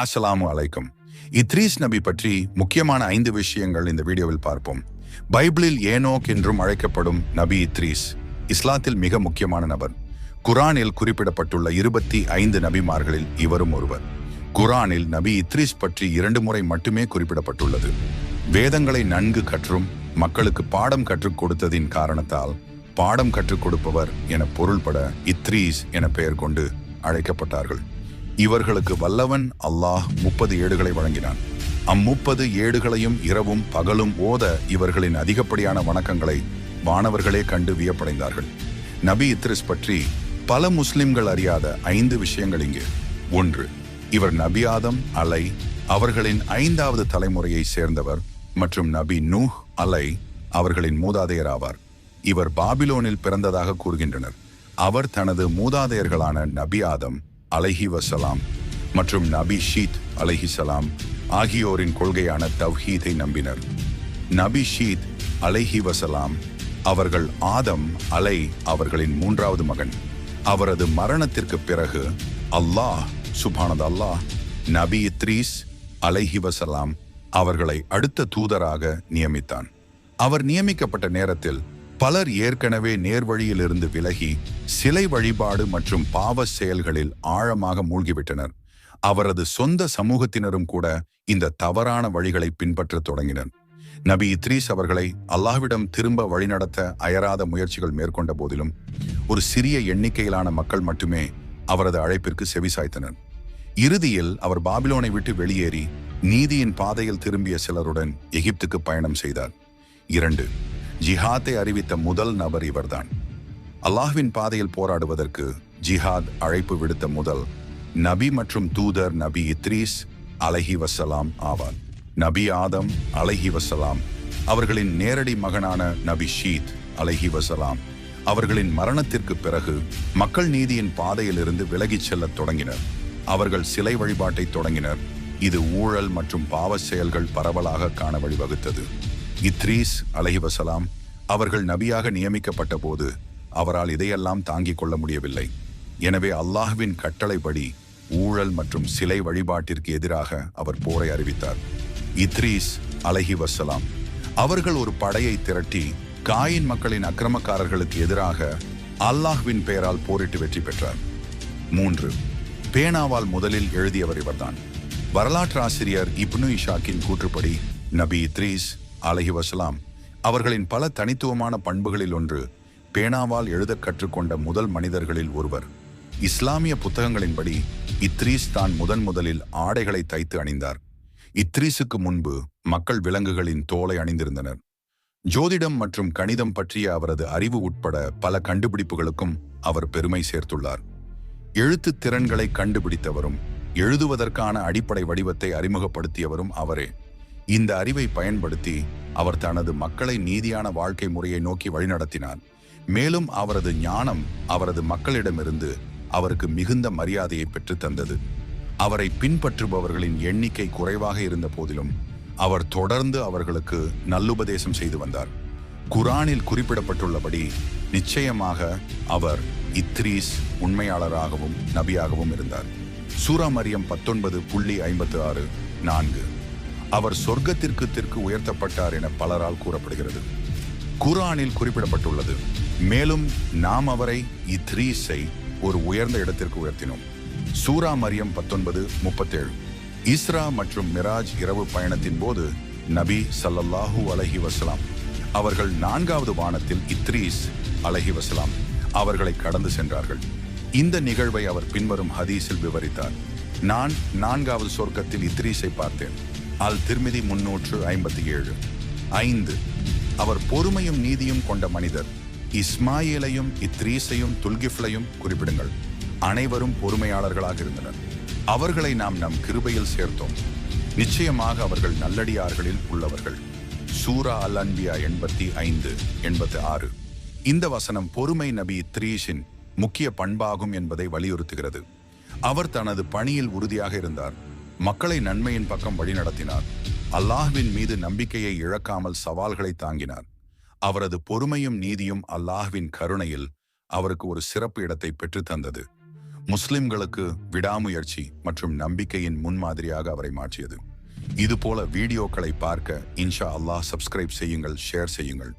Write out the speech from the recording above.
அஸ்லாம் அலைக்கும். இத்ரீஸ் நபி பற்றி முக்கியமான ஐந்து விஷயங்கள் இந்த வீடியோவில் பார்ப்போம். பைபிளில் ஏனோக் என்றும் அழைக்கப்படும் நபி இத்ரீஸ் இஸ்லாத்தில் மிக முக்கியமான நபர். குரானில் குறிப்பிடப்பட்டுள்ள இருபத்தி ஐந்து நபிமார்களில் இவரும் ஒருவர். குரானில் நபி இத்ரீஸ் பற்றி இரண்டு முறை மட்டுமே குறிப்பிடப்பட்டுள்ளது. வேதங்களை நன்கு கற்றும் மக்களுக்கு பாடம் கற்றுக் கொடுத்ததின் காரணத்தால் பாடம் கற்றுக் கொடுப்பவர் என பொருள்பட இத்ரீஸ் என பெயர் கொண்டு அழைக்கப்பட்டார்கள். இவர்களுக்கு வல்லவன் அல்லாஹ் முப்பது ஏடுகளை வழங்கினான். அம்முப்பது ஏடுகளையும் இரவும் பகலும் ஓத இவர்களின் அதிகப்படியான வணக்கங்களை வானவர்களே கண்டு வியப்படைந்தார்கள். நபி இத்ரிஸ் பற்றி பல முஸ்லிம்கள் அறியாத ஐந்து விஷயங்கள் இங்கு. ஒன்று இவர் நபி ஆதம் அலை அவர்களின் ஐந்தாவது தலைமுறையை சேர்ந்தவர் மற்றும் நபி நூஹ் அலை அவர்களின் மூதாதையர் ஆவார் இவர் பாபிலோனில் பிறந்ததாக கூறுகின்றனர். அவர் தனது மூதாதையர்களான நபி ஆதம் அலைஹி வசலாம் மற்றும் நபி ஷீத் அலைஹிசலாம் ஆகியோரின் கொள்கையான தவ்ஹீதை நம்பினர். நபி ஷீத் அலைஹி வசலாம் அவர்கள் ஆதம் அலை அவர்களின் மூன்றாவது மகன். அவரது மரணத்திற்கு பிறகு அல்லாஹ் சுபானது அல்லாஹ் நபி இத்ரீஸ் அலைஹி வசலாம் அவர்களை அடுத்த தூதராக நியமித்தான். அவர் நியமிக்கப்பட்ட நேரத்தில் பலர் ஏற்கனவே நேர்வழியிலிருந்து விலகி சிலை வழிபாடு மற்றும் பாவ செயல்களில் ஆழமாக மூழ்கிவிட்டனர். அவரது சொந்த சமூகத்தினரும் கூட இந்த தவறான வழிகளை பின்பற்றத் தொடங்கினர். நபி இத்ரீஸ் அவர்களை அல்லாஹ்விடம் திரும்ப வழிநடத்த அயராத முயற்சிகள் மேற்கொண்ட போதிலும் ஒரு சிறிய எண்ணிக்கையிலான மக்கள் மட்டுமே அவரது அழைப்பிற்கு செவிசாய்த்தனர் இறுதியில் அவர் பாபிலோனை விட்டு வெளியேறி நீதியின் பாதையில் திரும்பிய சிலருடன் எகிப்துக்கு பயணம் செய்தார். இரண்டு ஜிஹாத்தை அறிவித்த முதல் நபர் இவர்தான். அல்லாஹ்வின் பாதையில் போராடுவதற்கு ஜிஹாத் அழைப்பு விடுத்த முதல் நபி மற்றும் தூதர் நபி இத்ரீஸ் அலஹி வசலாம் ஆவார். நபி ஆதம் அலஹி வசலாம் அவர்களின் நேரடி மகனான நபி ஷீத் அலஹி வசலாம் அவர்களின் மரணத்திற்கு பிறகு மக்கள் நீதியின் பாதையிலிருந்து விலகிச் செல்லத் தொடங்கினர். அவர்கள் சிலை வழிபாட்டை தொடங்கினர். இது ஊழல் மற்றும் பாவ செயல்கள் பரவலாக காண வழிவகுத்தது. இத்ரீஸ் அலஹிவசலாம் அவர்கள் நபியாக நியமிக்கப்பட்ட போது அவரால் இதையெல்லாம் தாங்கிக் கொள்ள முடியவில்லை. எனவே அல்லாஹ்வின் கட்டளைப்படி ஊழல் மற்றும் சிலை வழிபாட்டிற்கு எதிராக அவர் போரை அறிவித்தார். இத்ரீஸ் அலஹி வசலாம் அவர்கள் ஒரு படையை திரட்டி காயின் மக்களின் அக்கிரமக்காரர்களுக்கு எதிராக அல்லாஹ்வின் பெயரால் போரிட்டு வெற்றி பெற்றார். மூன்று பேனாவால் முதலில் எழுதியவர் இவர்தான். வரலாற்று ஆசிரியர் இப்னு இஷாக்கின் கூற்றுப்படி நபி இத்ரீஸ் அலஹி வசலாம் அவர்களின் பல தனித்துவமான பண்புகளில் ஒன்று பேனாவால் எழுத கற்றுக்கொண்ட முதல் மனிதர்களில் ஒருவர். இஸ்லாமிய புத்தகங்களின்படி இத்ரீஸ் தான் முதன் முதலில் ஆடைகளை தைத்து அணிந்தார். இத்ரீஸுக்கு முன்பு மக்கள் விலங்குகளின் தோலை அணிந்திருந்தனர். ஜோதிடம் மற்றும் கணிதம் பற்றிய அவரது அறிவு உட்பட பல கண்டுபிடிப்புகளுக்கும் அவர் பெருமை சேர்த்துள்ளார். எழுத்து திறன்களை கண்டுபிடித்தவரும் எழுதுவதற்கான அடிப்படை வடிவத்தை அறிமுகப்படுத்தியவரும் அவரே. இந்த அறிவை பயன்படுத்தி அவர் தனது மக்களை நீதியான வாழ்க்கை முறையை நோக்கி வழிநடத்தினார். மேலும் அவரது ஞானம் அவரது மக்களிடமிருந்து அவருக்கு மிகுந்த மரியாதையை பெற்று தந்தது. அவரை பின்பற்றுபவர்களின் எண்ணிக்கை குறைவாக இருந்த போதிலும் அவர் தொடர்ந்து அவர்களுக்கு நல்லுபதேசம் செய்து வந்தார். குரானில் குறிப்பிடப்பட்டுள்ளபடி நிச்சயமாக அவர் இத்ரீஸ் உண்மையாளராகவும் நபியாகவும் இருந்தார். சூரா மரியம் பத்தொன்பது புள்ளி ஐம்பத்து ஆறு நான்கு. அவர் சொர்க்கத்திற்கு தெற்கு உயர்த்தப்பட்டார் என பலரால் கூறப்படுகிறது. குரானில் குறிப்பிடப்பட்டுள்ளது மேலும் நாம் அவரை இத்ரீஸை ஒரு உயர்ந்த இடத்திற்கு உயர்த்தினோம். சூரா மரியம் பத்தொன்பது முப்பத்தேழு. இஸ்ரா மற்றும் மிராஜ் இரவு பயணத்தின் போது நபி சல்லல்லாஹூ அலஹி வசலாம் அவர்கள் நான்காவது வானத்தில் இத்ரீஸ் அலஹி வசலாம் அவர்களை கடந்து சென்றார்கள். இந்த நிகழ்வை அவர் பின்வரும் ஹதீஸில் விவரித்தார். நான் நான்காவது சொர்க்கத்தில் இத்ரீஸை பார்த்தேன். அல் திருமிதி முன்னூற்று ஐம்பத்தி ஏழு ஐந்து. அவர் பொறுமையும் நீதியும் கொண்ட மனிதர். இஸ்மாயிலையும் இத்ரீஸையும் துல்கிஃப்லையும் குறிப்பிடுங்கள். அனைவரும் பொறுமையாளர்களாக இருந்தனர். அவர்களை நாம் நம் கிருபையில் சேர்த்தோம். நிச்சயமாக அவர்கள் நல்லடியார்களில் உள்ளவர்கள். சூரா அல் அன்பியா எண்பத்தி ஐந்து எண்பத்தி ஆறு. இந்த வசனம் பொறுமை நபி த்ரீஷின் முக்கிய பண்பாகும் என்பதை வலியுறுத்துகிறது. அவர் தனது பணியில் உறுதியாக இருந்தார். மக்களை நன்மையின் பக்கம் வழிநடத்தினார் அல்லாஹ்வின் மீது நம்பிக்கையை இழக்காமல் சவால்களை தாங்கினார். அவரது பொறுமையும் நீதியும் அல்லாஹ்வின் கருணையில் அவருக்கு ஒரு சிறப்பு இடத்தை பெற்றுத்தந்தது முஸ்லிம்களுக்கு விடாமுயற்சி மற்றும் நம்பிக்கையின் முன்மாதிரியாக அவரை மாற்றியது. இதுபோல வீடியோக்களை பார்க்க இன்ஷா அல்லாஹ் சப்ஸ்கிரைப் செய்யுங்கள் ஷேர் செய்யுங்கள்.